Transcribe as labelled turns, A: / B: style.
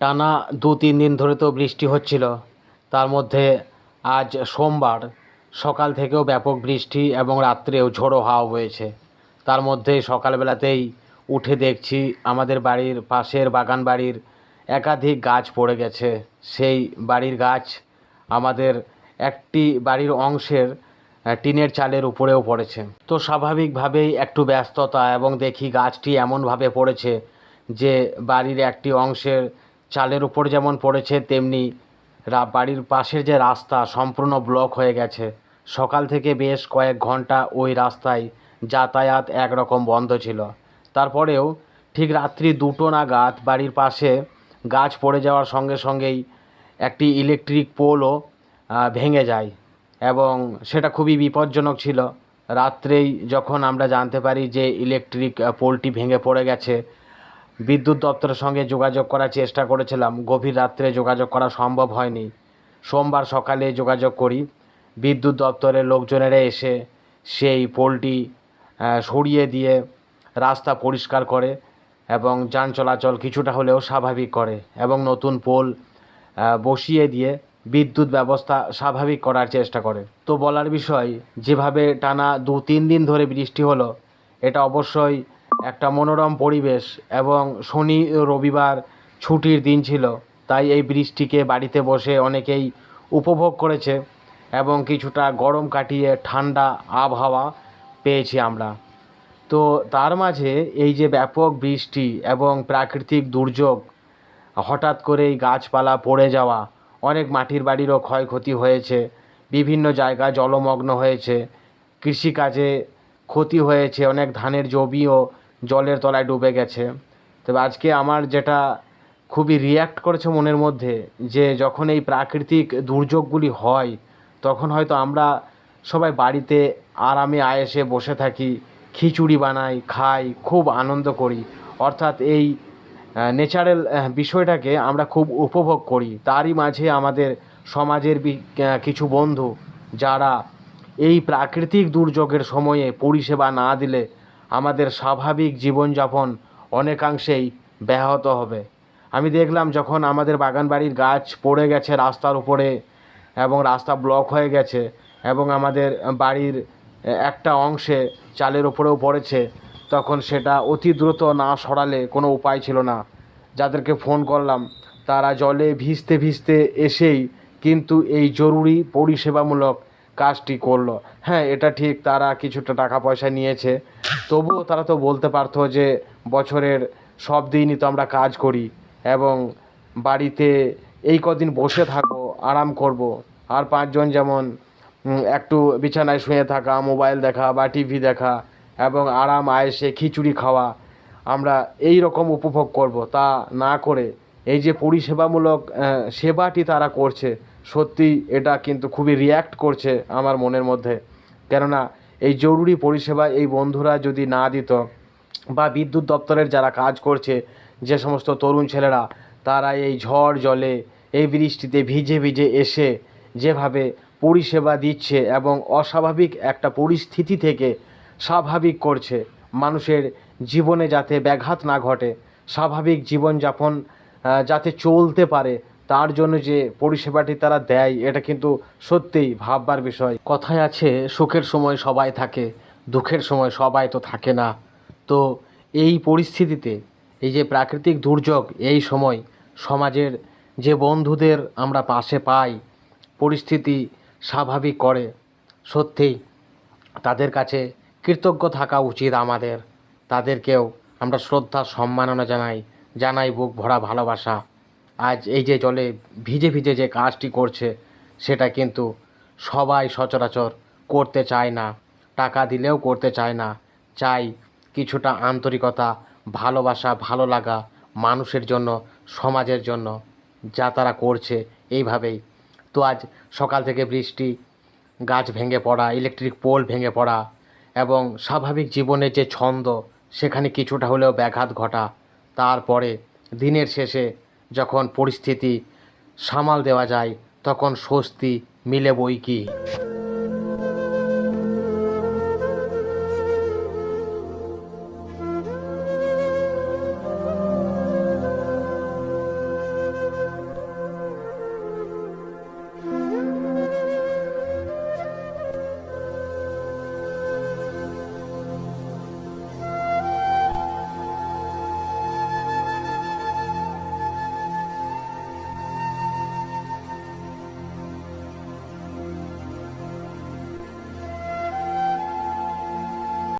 A: টানা দু তিন দিন ধরে তো বৃষ্টি হচ্ছিল। তার মধ্যে আজ সোমবার সকাল থেকেও ব্যাপক বৃষ্টি এবং রাত্রেও ঝোড়ো হাওয়া বয়েছে। তার মধ্যে সকালবেলাতেই উঠে দেখছি আমাদের বাড়ির পাশের বাগান বাড়ির একাধিক গাছ পড়ে গেছে। সেই বাড়ির গাছ আমাদের একটি বাড়ির অংশের টিনের চালের উপরেও পড়েছে। তো স্বাভাবিকভাবেই একটু ব্যস্ততা এবং দেখি গাছটি এমনভাবে পড়েছে যে বাড়ির একটি অংশের চালের উপর যেমন পড়েছে, তেমনি বাড়ির পাশের যে রাস্তা সম্পূর্ণ ব্লক হয়ে গেছে। সকাল থেকে বেশ কয়েক ঘণ্টা ওই রাস্তায় যাতায়াত একরকম বন্ধ ছিল। তারপরেও ঠিক রাত্রি দুটো নাগাদ বাড়ির পাশে গাছ পড়ে যাওয়ার সঙ্গে সঙ্গেই একটি ইলেকট্রিক পোলও ভেঙে যায় এবং সেটা খুবই বিপজ্জনক ছিল। রাত্রেই যখন আমরা জানতে পারি যে ইলেকট্রিক পোলটি ভেঙে পড়ে গেছে বিদ্যুৎ দপ্তরের সঙ্গে যোগাযোগ করার চেষ্টা করেছিলাম। গভীর রাত্রে যোগাযোগ করা সম্ভব হয়নি। সোমবার সকালে যোগাযোগ করি। বিদ্যুৎ দপ্তরের লোকজনেরা এসে সেই পোলটি সরিয়ে দিয়ে রাস্তা পরিষ্কার করে এবং যান চলাচল কিছুটা হলেও স্বাভাবিক করে এবং নতুন পোল বসিয়ে দিয়ে বিদ্যুৎ ব্যবস্থা স্বাভাবিক করার চেষ্টা করে। তো বলার বিষয়, যেভাবে টানা দু তিন দিন ধরে বৃষ্টি হলো, এটা অবশ্যই একটা মনোরম পরিবেশ এবং শনি রবিবার ছুটির দিন ছিল, তাই এই বৃষ্টিকে বাড়িতে বসে অনেকেই উপভোগ করেছে এবং কিছুটা গরম কাটিয়ে ঠান্ডা আবহাওয়া পেয়েছি আমরা। তো তার মাঝে এই যে ব্যাপক বৃষ্টি এবং প্রাকৃতিক দুর্যোগ, হঠাৎ করেই গাছপালা পড়ে যাওয়া, অনেক মাটির বাড়িরও ক্ষয়ক্ষতি হয়েছে, বিভিন্ন জায়গা জলমগ্ন হয়েছে, কৃষিকাজে ক্ষতি হয়েছে, অনেক ধানের জমিও জলের তলায় ডুবে গেছে। তবে আজকে আমার যেটা খুবই রিয়্যাক্ট করেছে মনের মধ্যে, যে যখন এই প্রাকৃতিক দুর্যোগগুলি হয়, তখন হয়তো আমরা সবাই বাড়িতে আরামে আয়েসে বসে থাকি, খিচুড়ি বানাই, খাই, খুব আনন্দ করি। অর্থাৎ এই ন্যাচারাল বিষয়টাকে আমরা খুব উপভোগ করি। তারই মাঝে আমাদের সমাজের কিছু বন্ধু, যারা এই প্রাকৃতিক দুর্যোগের সময়ে পরিষেবা না দিলে আমাদের স্বাভাবিক জীবনযাপন অনেকাংশেই ব্যাহত হবে। আমি দেখলাম যখন আমাদের বাগান বাড়ির গাছ পড়ে গেছে রাস্তার উপরে এবং রাস্তা ব্লক হয়ে গেছে এবং আমাদের বাড়ির একটা অংশে চালের উপরেও পড়েছে, তখন সেটা অতি দ্রুত না সরালে কোনো উপায় ছিল না। যাদেরকে ফোন করলাম, তারা জলে ভিজতে ভিজতে এসেই কিন্তু এই জরুরি পরিষেবামূলক কাজটি করল। হ্যাঁ এটা ঠিক, তারা কিছুটা টাকা পয়সা নিয়েছে। তবুও তারা তো বলতে পারতো যে, বছরের সব দিনই তো আমরা কাজ করি এবং বাড়িতে এই কদিন বসে থাকব, আরাম করব। আর পাঁচজন যেমন একটু বিছানায় শুয়ে থাকা, মোবাইল দেখা বা টিভি দেখা এবং আরাম, আয়েসে খিচুড়ি খাওয়া, আমরা এই রকম উপভোগ করব। তা না করে এই যে পরিষেবামূলক সেবাটি তারা করছে সত্যি এটা কিন্তু খুবই রিয়্যাক্ট করছে আমার মনের মধ্যে। কেননা এই জরুরি পরিষেবা এই বন্ধুরা যদি না দিত বা বিদ্যুৎ দপ্তরের যারা কাজ করছে, যে সমস্ত তরুণ ছেলেরা, তারা এই ঝড় জলে, এই বৃষ্টিতে ভিজে ভিজে এসে যেভাবে পরিষেবা দিচ্ছে এবং অস্বাভাবিক একটা পরিস্থিতি থেকে স্বাভাবিক করছে, মানুষের জীবনে যাতে ব্যাঘাত না ঘটে, স্বাভাবিক জীবনযাপন যাতে চলতে পারে তার জন্য যে পরিষেবাটি তারা দেয়, এটা কিন্তু সত্যিই ভাববার বিষয়। কথায় আছে, সুখের সময় সবাই থাকে, দুঃখের সময় সবাই তো থাকে না। তো এই পরিস্থিতিতে, এই যে প্রাকৃতিক দুর্যোগ, এই সময় সমাজের যে বন্ধুদের আমরা পাশে পাই, পরিস্থিতি স্বাভাবিক করে। সত্যিই তাদের কাছে কৃতজ্ঞ থাকা উচিত আমাদের। তাদেরকেও আমরা শ্রদ্ধা, সম্মাননা জানাই জানাই বুক ভরা ভালোবাসা। আজ এই যে জলে ভিজে ভিজে যে কাজটি করছে, সেটা কিন্তু সবাই সচরাচর করতে চায় না, টাকা দিলেও করতে চায় না। চাই কিছুটা আন্তরিকতা, ভালোবাসা, ভালো লাগা মানুষের জন্য, সমাজের জন্য, যা তারা করছে এইভাবেই। তো আজ সকাল থেকে বৃষ্টি, গাছ ভেঙে পড়া ইলেকট্রিক পোল ভেঙে পড়া এবং স্বাভাবিক জীবনের যে ছন্দ, সেখানে কিছুটা হলেও ব্যাঘাত ঘটা। তারপরে দিনের শেষে যখন পরিস্থিতি সামাল দেওয়া যায় তখন স্বস্তি মিলে বই কি?